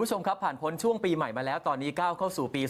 คุณผู้ชมครับ ผ่านพ้นช่วงปีใหม่มาแล้วตอนนี้ก้าวเข้าสู่ปี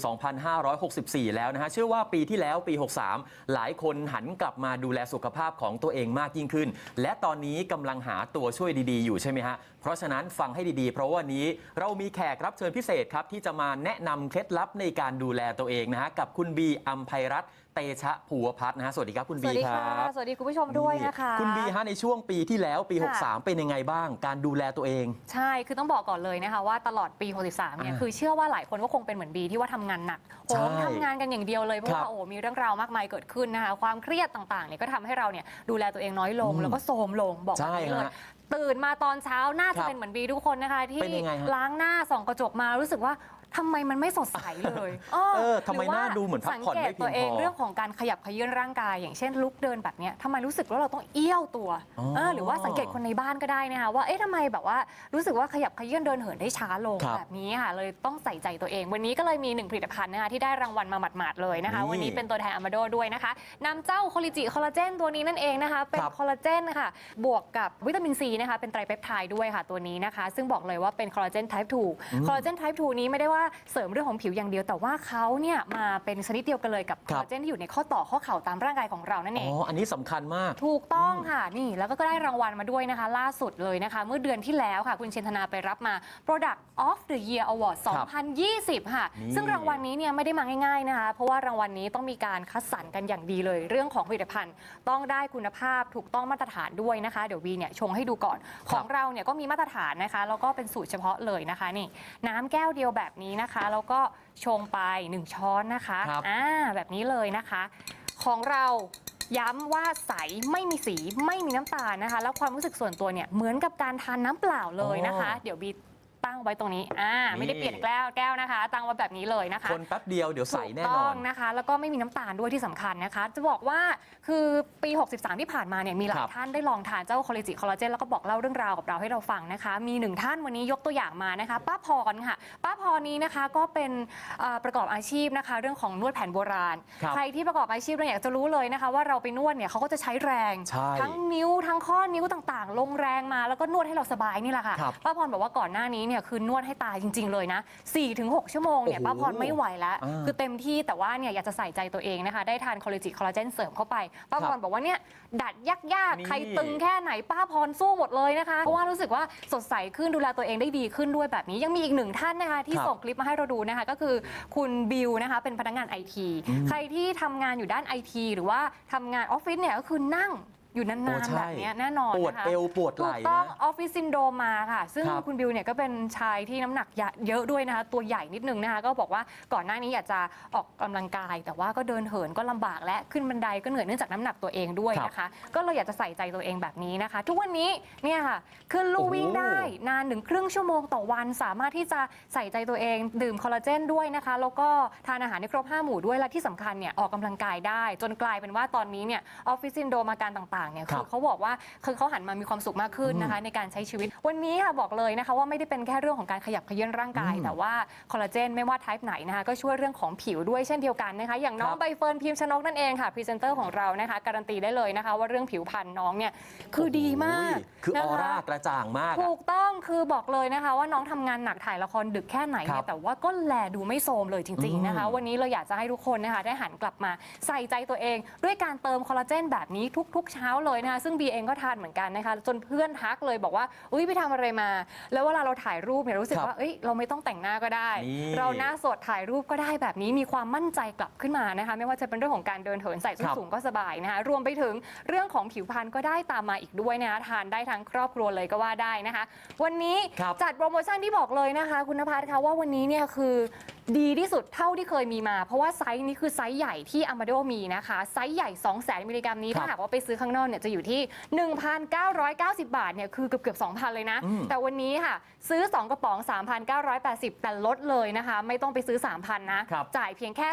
2564 แล้วนะฮะเชื่อว่าปีที่แล้วปี 63 หลายคนหันกลับมาดูแลสุขภาพของตัวเองมากยิ่งขึ้น และตอนนี้กำลังหาตัวช่วยดีๆ อยู่ใช่ไหมฮะเพราะฉะนั้นฟังให้ดีๆ เพราะว่าวันนี้เรามีแขกรับเชิญพิเศษครับ ที่จะมาแนะนำเคล็ดลับในการดูแลตัวเองนะฮะกับคุณบีอัมภัยรัตน์เตชะภูวพัฒน์นะฮะสวัสดีครับคุณสบีวัสดีคค่ะรับสวัสดีคุณผู้ชมด้วยนะคะ คุณบีฮะในช่วงปีที่แล้วปี ค่ะ 63 เป็นยังไงบ้าง การดูแลตัวเอง ใช่ คือต้องบอกก่อนเลยนะคะว่าตลอดปี 63 เนี่ย อ่าคือเชื่อว่าหลายคนก็คงเป็นเหมือนบีที่ว่าทำงานหนักโหใช่มทำงานกันอย่างเดียวเลย เพราะครัว่าบโอ้โหมีเรื่องราวมากมายเกิดขึ้นนะคะ ความเครียดต่างๆ เนี่ยก็ทำให้เราเนี่ยดูแลตัวเองน้อยลง อืมแล้วก็โทรมลงบอกแบบนี้ใช่เลย ฮะ ตื่นมาตอนเช้าน่าคจะรับเป็นเหมือนบีทุกคนนะคะ ที่เป็นยังไงฮะ ล้างหน้าส่องกระจกมารู้สึกว่า ทำไมมันไม่สดใสเลยเออทำไมรือว่หน้าดูเหมือนพักผ่อนไม่เพียงพอ สังเกตตัวเองเรื่องของการขยับเขยื้อนร่างกาย อย่างเช่นลุกเดินแบบเนี้ยทำไมรู้สึกว่าเราต้องเอี้ยวตัวอ๋อ เออหรือว่าสังเกตคนในบ้านก็ได้นะคะว่าเอ๊ะทำไมแบบว่ารู้สึกว่าขยับเขยื้อนเดินเหินได้ช้าลงครับแบบนี้ค่ะเลยต้องใส่ใจตัวเอง วันนี้ก็เลยมีหนึ่งผลิตภัณฑ์นะคะที่ได้รางวัลมาหมาดๆเลยนะคะ นี่วันนี้เป็นตัวแทนอามาโดด้วยนะคะนำเจ้าโคลิจิคอลลาเจนตัวนี้นั่นเองนะคะเป็นครับ คอลลาเจนค่ะบวกกับวิตามินซีนะคะเป็นไตรเปปไทด์ด้วยค่ะตัวนี้นะคะ ซึ่งบอกเลยว่าเป็นคอลลาเจน type 2 คอลลาเจน type 2 นี้ไม่ได้ว่าเสริมเรื่องของผิวอย่างเดียว แต่ว่าเขาเนี่ยมาเป็นชนิดเดียวกันเลยกับคคอรัลบลาเจนที่อยู่ในข้อต่อข้อเข่าตามร่างกายของเรานั่นเองอ๋ออันนี้สำคัญมาก ถูกต้องค่ะนี่แล้วก็ได้รางวัลมาด้วยนะคะ ล่าสุดเลยนะคะ เมื่อเดือนที่แล้วค่ะ คุณเชนธนาไปรับมา Product of the Year Award ครับ2020 ค่ะ นี่ซึ่งรางวัลนี้เนี่ยไม่ได้มาง่ายๆนะคะ เพราะว่ารางวัลนี้ต้องมีการคัดสรรกันอย่างดีเลย เรื่องของผลิตภัณฑ์ ต้องได้คุณภาพถูกต้องมาตรฐานด้วยนะคะ เดี๋ยววีเนี่ยชงให้ดูก่อน ของเราเนี่ยก็มีมาตรฐานนะคะแล้วก็เป็นสูตรเฉพาะเลยนะคะนี่น้ำแก้วเดียวแบบนี้นะคะแล้วก็ชงไปหนึ่งช้อนนะคะครับ อ่าแบบนี้เลยนะคะ ของเราย้ำว่าใสไม่มีสีไม่มีน้ำตาลนะคะ แล้วความรู้สึกส่วนตัวเนี่ยเหมือนกับการทานน้ำเปล่าเลยนะคะอ๋อเดี๋ยวบี ตั้งไว้ตรงนี้อ่าไม่ได้นี่เปลี่ยนแก้วแก้วนะคะ ตั้งไว้แบบนี้เลยนะคะคนแป๊บเดียวเดี๋ยวใสแน่ถูกนต้ออนงนะคะ แล้วก็ไม่มีน้ำตาลด้วยที่สำคัญนะคะ จะบอกว่าคือปี 63 ที่ผ่านมาเนี่ยมีหลาครัยบท่านได้ลองทานเจ้าคอลลาจิคอลลาเจนแล้วก็บอกเล่าเรื่องราวกับเราให้เราฟังนะคะ มีหนึ่งท่านวันนี้ยกตัวอย่างมานะคะ ป้าพรค่ะ ป้าพรนี้นะคะก็เป็นเอ่อประกอบอาชีพนะคะ เรื่องของนวดแผนโบราณครับใครที่ประกอบอาชีพเราอยากจะรู้เลยนะคะ ว่าเราไปนวดเนี่ยเขาก็จะใช้แรงใช่ทั้งนิ้วทั้งข้อนิ้วต่างๆ ลงแรงมาแล้วก็นวดให้เราสบายนี่แหละค่ะครับป้าพรบอกว่าก่อนหน้านี้เนี่ยคือนวดให้ตายจริง ๆ เลยนะ 4-6 ชั่วโมงเนี่ยโอ้โหป้าพรไม่ไหวแล้ว อ่าคือเต็มที่แต่ว่าเนี่ยอยากจะใส่ใจตัวเองนะคะ ได้ทานคอลลาจิคอลลาเจนเสริมเข้าไป ป้าพรบอกว่าเนี่ยดัดยากยากนี่ใครตึงแค่ไหนป้าพรสู้หมดเลยนะคะ เพราะว่ารู้สึกว่าสดใสขึ้นดูแลตัวเองได้ดีขึ้นด้วยแบบนี้ ยังมีอีกหนึ่งท่านนะคะ ที่ครับส่งคลิปมาให้เราดูนะคะ ก็คือคุณบิวนะคะเป็นพนักงานไอทีอืมใครที่ทำงานอยู่ด้านไอทีหรือว่าทำงานออฟฟิศเนี่ยก็คือนั่ง อยู่นาโอ้นใช่ๆแบบเนี้ยแน่นอนปวดนะคะเอวปวดไหถูล่กต้องนะออฟฟิศซินโดรมมาค่ะ ซึ่งครับคุณบิวเนี่ยก็เป็นชายที่น้ำหนักเยอะด้วยนะคะ ตัวใหญ่นิดนึงนะคะ ก็บอกว่าก่อนหน้านี้อยากจะออกกำลังกาย แต่ว่าก็เดินเหินก็ลำบากและขึ้นบันไดก็เหนื่อยเนื่องจากน้ำหนักตัวเองด้วยนะคะ ก็เลยอยากจะใส่ใจตัวเองแบบนี้นะคะ ทุกวันนี้เนี่ยค่ะขึ้นลู่วิ่งโอ้โห ได้ นานถึงครึ่งชั่วโมงต่อวันสามารถที่จะใส่ใจตัวเอง ดื่มคอลลาเจนด้วยนะคะ แล้วก็ทานอาหารในครบห้าหมู่ด้วยและที่สำคัญเนี่ยออกกำลังกายได้ จนกลายเป็นว่าตอนนี้เนี่ยออฟฟิศซินโดรมอาการต่างๆเนี่ยครัคืบอเขาบอกว่าคือเขาหันมามีความสุขมากขึ้นนะคะ ในการใช้ชีวิต วันนี้ค่ะบอกเลยนะคะ ว่าไม่ได้เป็นแค่เรื่องของการขยับเขยื้อนร่างกายอืมแต่ว่าคอลลาเจนไม่ว่าไทป์ไหนนะคะก็ช่วยเรื่องของผิวด้วยเช่นเดียวกันนะคะ อย่างน้องครับ ใบเฟิร์นพิมพ์ชนกนั่นเองค่ะพรีเซนเตอร์ของเรานะคะ การันตีได้เลยนะคะ ว่าเรื่องผิวพรรณน้องเนี่ยคือดีมากโอ้โหคืออนะอคะร่ากระจ่างมากอะ ถูกต้องคือบอกเลยนะคะ ว่าน้องทำงานหนักถ่ายละครดึกแค่ไหนครัเนี่บยแต่ว่าก็แลดูไม่โทรมเลยจริง ๆนะคะอืมวันนี้เราอยากจะให้ทุกคนนะคะ ได้หันกลับมาใส่ใจตัวเอง ด้วยการเติมคอลลาเจนแบบนี้ทุก ๆ เช้าเลยนะคะซึ่งบีเองก็ทานเหมือนกันนะคะจนเพื่อนทักเลยบอกว่าอุ้ยไปทำอะไรมา แล้วเวลาเราถ่ายรูปเนี่ยรู้สึกครับว่าเอ้ยเราไม่ต้องแต่งหน้าก็ได้ นี่ เราหน้าสดถ่ายรูปก็ได้แบบนี้มีความมั่นใจกลับขึ้นมานะคะไม่ว่าจะเป็นเรื่องของการเดินเหินใส่ส้นครับ สูงก็สบายนะคะรวมไปถึงเรื่องของผิวพรรณก็ได้ตามมาอีกด้วยนะคะทานได้ทั้งครอบครัวเลยก็ว่าได้นะคะ วันนี้ครับจัดโปรโมชั่นที่บอกเลยนะคะ คุณนภัสคะว่าวันนี้เนี่ยคือดีที่สุดเท่าที่เคยมีมา เพราะว่าไซส์นี้คือไซส์ใหญ่ที่ a m a d o มีนะคะไซส์ใหญ่ 2 0 0 0 0มิลลิกรัมนี้ครับ ถ้าหากว่าไปซื้อข้างนอกเนี่ยจะอยู่ที่ 1,990 บาทเนี่ยคือเกือบเกือบ2,000 เลยนะอืมแต่วันนี้ค่ะ ซื้อ 2 กระป๋อง 3,980 แต่ลดเลยนะคะ ไม่ต้องไปซื้อ 3,000 นะครับจ่ายเพียงแค่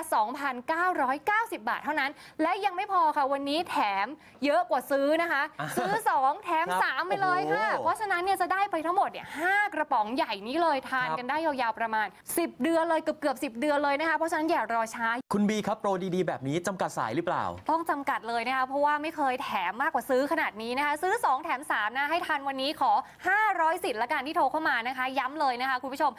2,990 บาทเท่านั้น และยังไม่พอค่ะ วันนี้แถมเยอะกว่าซื้อนะคะอะซื้อ 2 แถมครับ3ไปเลยค่ะโอ้โหเพราะฉะนั้นเนี่ยจะได้ไปทั้งหมดเนี่ยห้ากระป๋องใหญ่นี้เลยทานครับกันได้ยาวๆประมาณ 10 เดือนเลยเกือบเกือบๆ10 เดือนเลยนะคะ เพราะฉะนั้นอย่ารอช้า คุณบีครับโปรดีๆ แบบนี้จำกัดสายหรือเปล่า ต้องจำกัดเลยนะคะเพราะว่าไม่เคยแถมมากกว่าซื้อขนาดนี้นะคะ ซื้อ 2 แถม 3 นะ ให้ทันวันนี้ขอ 500 สิทธิ์ละกันที่โทรเข้ามานะคะ ย้ำเลยนะคะคุณผู้ชม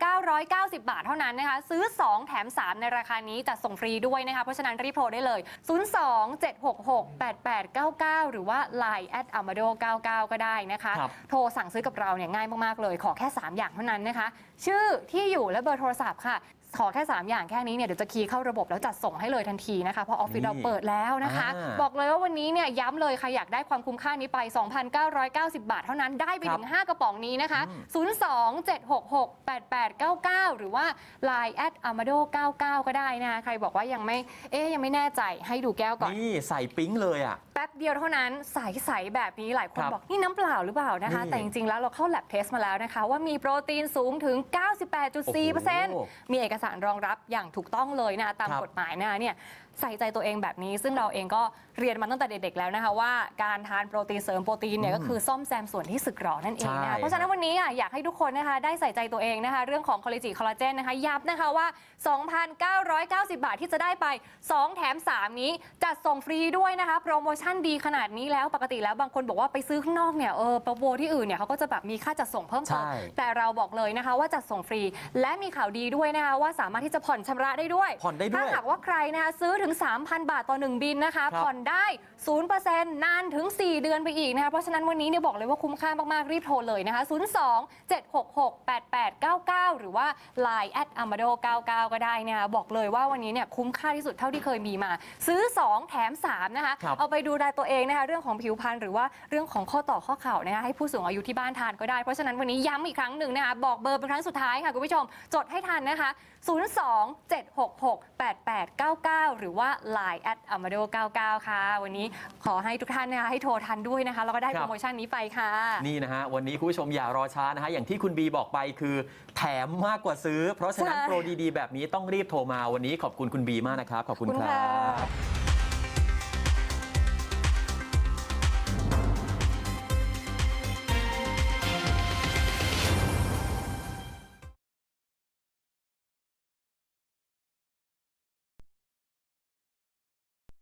2,990 บาทเท่านั้นนะคะ ซื้อ 2 แถม 3 ในราคานี้จัดส่งฟรีด้วยนะคะ เพราะฉะนั้นรีบโทรได้เลย 02-766-8899 หรือว่า Line at amado 99 ก็ได้นะคะครับโทรสั่งซื้อกับเราเนี่ยง่ายมากๆเลย ขอแค่ 3 อย่างเท่านั้นนะคะ ชื่อที่อยู่และเบอร์โทรศัพท์ค่ะ ขอแค่ 3 อย่างแค่นี้เนี่ยเดี๋ยวจะคีย์เข้าระบบแล้วจัดส่งให้เลยทันทีนะคะเพราะออฟฟิศนี่เราเปิดแล้วนะคะ อ่าบอกเลยว่าวันนี้เนี่ยย้ำเลยใครอยากได้ความคุ้มค่านี้ไป 2,990 บาทเท่านั้นได้ไปถึง 5 กระป๋องนี้นะคะ02-766-8899 หรือว่า Line at amado 99ก็ได้นะคะใครบอกว่ายังไม่เอ๊ยยังไม่แน่ใจให้ดูแก้วก่อน นี่ใส่ปิ๊งเลยอะ แป๊บเดียวเท่านั้นใสๆแบบนี้หลายคนครับบอกนี่น้ำเปล่าหรือเปล่านะคะ นี่แต่จริงๆแล้วเราเข้า lab test มาแล้วนะคะ ว่ามีโปรตีนสูงถึงโอ้โห 98.4%มีเอกสารรองรับอย่างถูกต้องเลยนะคะตามครับกฎหมายนะคะเนี่ย ใส่ใจตัวเองแบบนี้ ซึ่งเราเองก็เรียนมาตั้งแต่เด็กๆแล้วนะคะว่าการทานโปรตีนเสริมโปรตีนเนี่ยอืมก็คือซ่อมแซมส่วนที่สึกหรอนั่นเองใช่นะคะเพราะฉะนั้นวันนี้อะอยากให้ทุกคนนะคะได้ใส่ใจตัวเองนะคะเรื่องของคอลลาจิคอลลาเจนนะคะย้ำนะคะว่า 2,990 บาทที่จะได้ไป 2 แถม 3 นี้จัดส่งฟรีด้วยนะคะโปรโมชั่นดีขนาดนี้แล้วปกติแล้วบางคนบอกว่าไปซื้อข้างนอกเนี่ยเออโปรโมที่อื่นเนี่ยเขาก็จะแบบมีค่าจัดส่งเพิ่มเติมใช่แต่เราบอกเลยนะคะว่าจัดส่งฟรีและมีข่าวดีด้วยนะคะว่าสามารถที่จะผ่อนชำระได้ด้วยผ่อนได้ด้วยถ้าหากว่าใครนะคะซื้อถึง3,000 บาทต่อ 1 บินนะคะ ครับ ผ่อนได้ 0%นานถึง 4 เดือนไปอีกนะคะ เพราะฉะนั้นวันนี้เนี่ยบอกเลยว่าคุ้มค่ามาก ๆ รีบโทรเลยนะคะ 02 766 8899 หรือว่า Line at amado 99 ก็ได้นะคะบอกเลยว่าวันนี้เนี่ยคุ้มค่าที่สุดเท่าที่เคยมีมา ซื้อ 2 แถม 3 นะคะ ครับ เอาไปดูแลตัวเองนะคะ เรื่องของผิวพรรณหรือว่าเรื่องของข้อต่อข้อเข่านะคะให้ผู้สูงอายุที่บ้านทานก็ได้ เพราะฉะนั้นวันนี้ย้ำอีกครั้งหนึ่งนะคะ บอกเบอร์เป็นครั้งสุดท้ายค่ะคุณผู้ชม จดให้ทันนะคะ 02-766-8899 หรือว่า Line at amado 99 ค่ะ วันนี้ขอให้ทุกท่านนะคะให้โทรทันด้วยนะคะ แล้วก็ได้ครับ โปรโมชั่นนี้ไปค่ะ นี่นะฮะ วันนี้คุณผู้ชมอย่ารอช้านะฮะ อย่างที่คุณบีบอกไปคือแถมมากกว่าซื้อ เพราะฉะนั้นใช่ โปรดีๆ แบบนี้ต้องรีบโทรมาวันนี้ขอบคุณคุณบีมากนะครับ ขอบคุณขอบคุณครัค่ะบ